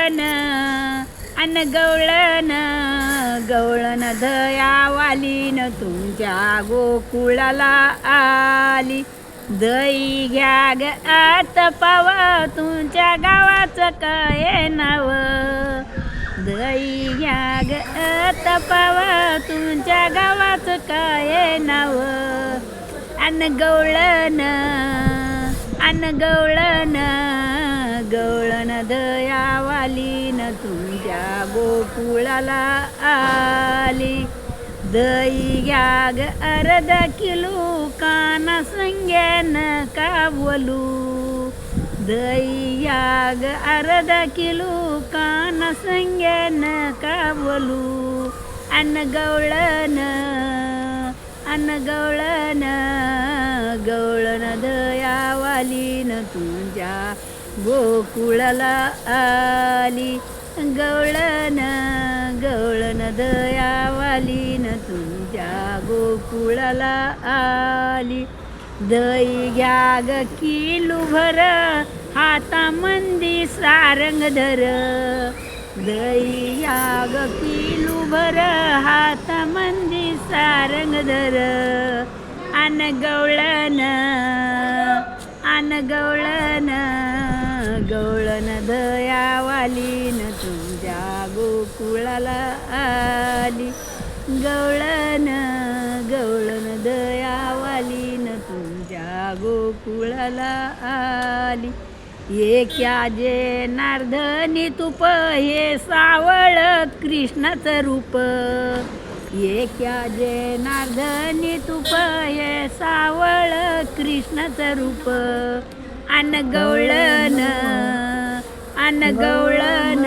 गवळण अन गवळण गवळण दयावालीन तुमच्या गोकुळाला आली. दही घ्या ग आत पावा तुमच्या गावाचं काय नाव? दही घ्या ग आत पावा तुमच्या गावाचं काय नाव? अन गवळण अन गवळण लीन तुझ्या गोकुळाला आली. दही घ्या ग अर्धा किलो काना संग्यान कावलू. बोलू दही घ्या ग अर्धा किलो काना संग्यान का बोलू अन गवळन अन गवळण गवळण दयावालीन तुझ्या गोकुळाला आली. गवळण गवळण न तुझ्या गोकुळाला आली. दही घ्या ग किलू भर हातामंदी सारंग धर. दही घ्या ग किलू भर हातामंदी सारंग धर. अन गवळण अन गवळण. गवळण न तुझ्या गोकुळाला आली. गवळण गवळण न तुझ्या गोकुळाला आली. एक्या जे नार्धनी तुप हे सावळ कृष्णाचं रूप. एक्या जे नार्धनी तुप हे सावळ कृष्णाचं रूप. गवळण अन गवळण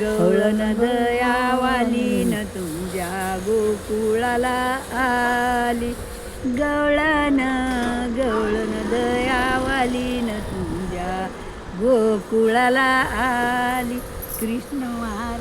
गवळण न तुझ्या गोकुळाला आली गवळण गवळण न तुझ्या गोकुळाला आली कृष्ण